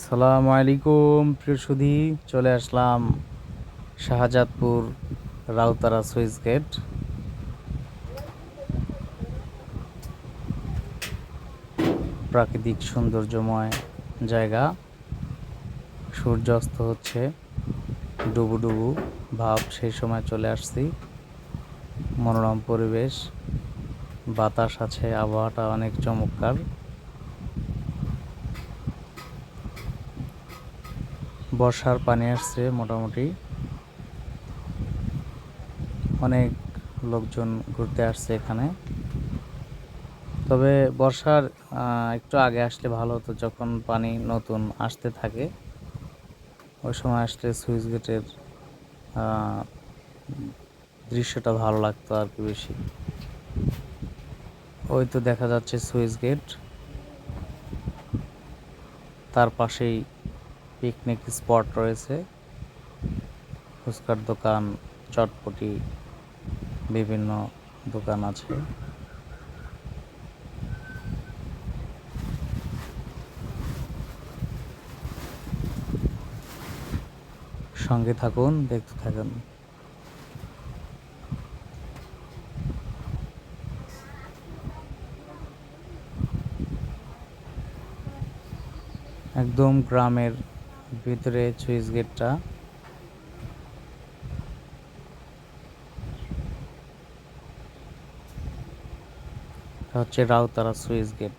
সালাম আলাইকুম, প্রিয় সুধী। চলে আসলাম শাহজাদপুর রাউতারা সুইচ গেট। প্রাকৃতিক সৌন্দর্যময় জায়গা। সূর্যাস্ত হচ্ছে, ডুবু ডুবু ভাব সেই সময় চলে আসছি। মনোরম পরিবেশ, বাতাস আছে, আবহাওয়াটা অনেক চমৎকার। বর্ষার পানি আসছে মোটামুটি। অনেক লোকজন ঘুরতে আসছে এখানে। তবে বর্ষার একটু আগে আসলে ভালো হতো যখন পানি নতুন আসতে থাকে। ওই সময় আসলে সুইচ গেটের দৃশ্যটা ভালো লাগতো আর কি বেশি। ওই তো দেখা যাচ্ছে সুইচ গেট। তার পাশেই পিকনিক স্পট রয়েছে। ফুচকার দোকান, চটপটি, বিভিন্ন দোকান আছে। সঙ্গে থাকুন, দেখতে থাকুন। একদম গ্রামের ভিতরে সুইচ গেটটা। হচ্ছে রাউতারা সুইচ গেট।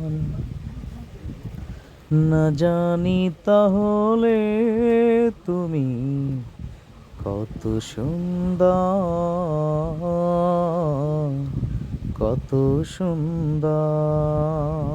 না জানি তাহলে তুমি কত সুন্দর কত সুন্দর।